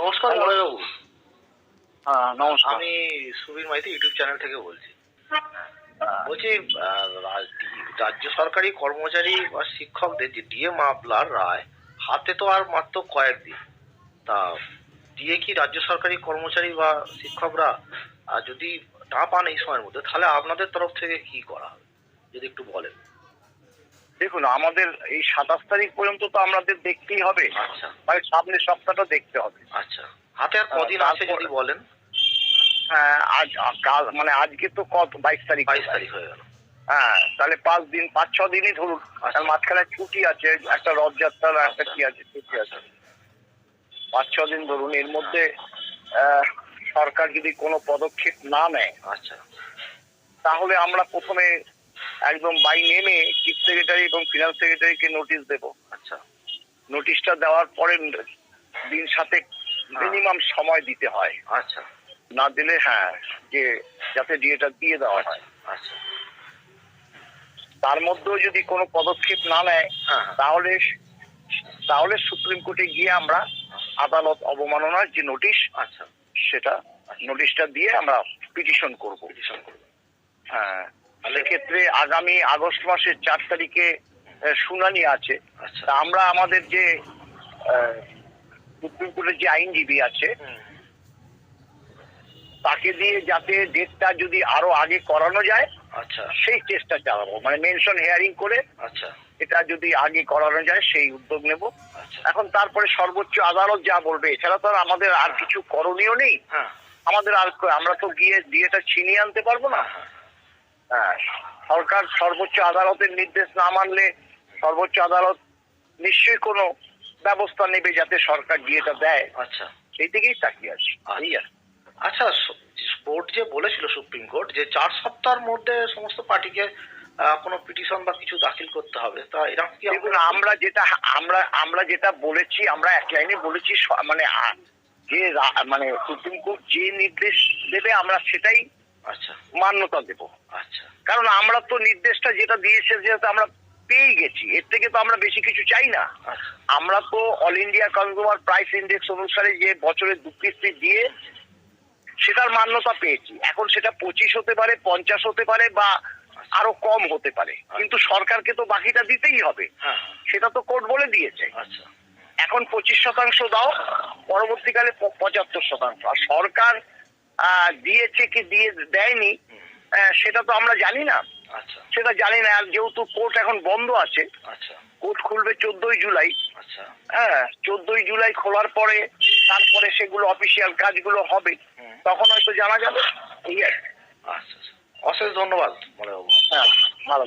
নমস্কার। বড়বাবু হ্যাঁ নমস্কার। আমি সুবীর মাইতি ইউটিউব চ্যানেল থেকে বলছি। হ্যাঁ, বলছি রাজ্য সরকারি কর্মচারী বা শিক্ষকদের যে ডিএ মামলার রায় হাতে তো আর মাত্র কয়েকদিন। তা ডিএ কি রাজ্য সরকারি কর্মচারী বা শিক্ষকরা যদি না পান এই সময়ের মধ্যে তাহলে আপনাদের তরফ থেকে কি করা হবে? যদি একটু বলেন। দেখুন আমাদের এই সাতাশ তারিখ পর্যন্ত তো আমাদের দেখতেই হবে। আচ্ছা। মানে সামনের সপ্তাহটা দেখতে হবে। আচ্ছা। হাতে আর কদিন আছে যদি বলেন? হ্যাঁ আজ কাল মানে আজকে তো কত? বাইশ তারিখ বাইশ তারিখ হয়ে গেল। হ্যাঁ তাহলে পাঁচ দিন পাঁচ ছ দিনই ধরুন। আচ্ছা। তার মাঝখানে ছুটি আছে একটা রথযাত্রার একটা আচ্ছা। কি আছে ছুটি আছে। পাঁচ ছ দিন ধরুন। এর মধ্যে সরকার যদি কোনো পদক্ষেপ না নেয় আচ্ছা। তাহলে আমরা প্রথমে একদম বাই নেমে চিফ সেক্রেটারি এবং ফিনান্স সেক্রেটারিকে নোটিশ দেব। আচ্ছা। নোটিশটা দেওয়ার পরে দিন সাথে মিনিমাম সময় দিতে হয়। আচ্ছা। না দিলে হ্যাঁ যে যাতে ডিএটা দিয়ে দেওয়া হয়। আচ্ছা। তার মধ্যেও যদি কোনো পদক্ষেপ না নেয় হ্যাঁ হ্যাঁ। তাহলে তাহলে সুপ্রিম কোর্টে গিয়ে আমরা আদালত অবমাননার যে নোটিশ আচ্ছা। সেটা নোটিশটা দিয়ে আমরা পিটিশন করব। পিটিশন করবেন হ্যাঁ। সেক্ষেত্রে আগামী আগস্ট মাসের চার তারিখে শুনানি আছে। আচ্ছা। আমরা আমাদের যে সুপ্রিম কোর্টের যে আইনজীবী আছে তাকে দিয়ে যাতে ডেটটা যদি আরও আগে করানো যায় আচ্ছা। সেই চেষ্টা চালাবো। মানে মেনশন হেয়ারিং করে আচ্ছা। এটা যদি আগে করানো যায় সেই উদ্যোগ নেব। আচ্ছা। এখন তারপরে সর্বোচ্চ আদালত যা বলবে এছাড়া তো আর আমাদের আর কিছু করণীয় নেই। হ্যাঁ। আমাদের আর আমরা তো গিয়ে ডিএটা ছিনিয়ে আনতে পারব না। হ্যাঁ। সরকার সর্বোচ্চ আদালতের নির্দেশ না মানলে সর্বোচ্চ আদালত নিশ্চয়ই কোনো ব্যবস্থা নেবে যাতে সরকার ডিএটা দেয়। আচ্ছা। সেই দিকেই তাকিয়ে আছি। আচ্ছা কোর্ট যে বলেছিল সুপ্রিম কোর্ট যে চার সপ্তাহের মধ্যে সমস্ত পার্টিকে কোনো পিটিশন বা কিছু দাখিল করতে হবে তা এরকম কি দেখুন আমরা যেটা আমরা আমরা যেটা বলেছি আমরা এক লাইনে বলেছি মানে যে মানে সুপ্রিম কোর্ট যে নির্দেশ দেবে আমরা সেটাই আচ্ছা। মান্যতা দেব। আচ্ছা। কারণ আমরা তো নির্দেশটা যেটা দিয়েছে যেহেতু আমরা পেয়ে গেছি এর থেকে তো আমরা বেশি কিছু চাই না। আচ্ছা। আমরা তো all India consumer price index অনুসারে যে বছরের দু কিস্তি দিয়ে সেটার মান্যতা পেয়েছি। এখন সেটা পঁচিশ হতে পারে পঞ্চাশ হতে পারে বা আরও কম হতে পারে। কিন্তু সরকারকে তো বাকিটা দিতেই হবে। হ্যাঁ। সেটা তো কোর্ট বলে দিয়েছে। আচ্ছা। এখন পঁচিশ শতাংশ দাও পরবর্তীকালে পঁচাত্তর শতাংশ। আর সরকার দিয়েছে কি দিয়ে দেয়নি সেটা তো আমরা জানি না। আচ্ছা। সেটা জানি না আর যেহেতু কোর্ট এখন বন্ধ আছে আচ্ছা। কোর্ট খুলবে চোদ্দই জুলাই। আচ্ছা। হ্যাঁ চোদ্দই জুলাই খোলার পরে তারপরে সেগুলো অফিসিয়াল কাজগুলো হবে তখন হয়তো জানা যাবে। এই আর। আচ্ছা আচ্ছা। অশেষ ধন্যবাদ হ্যাঁ ভালো।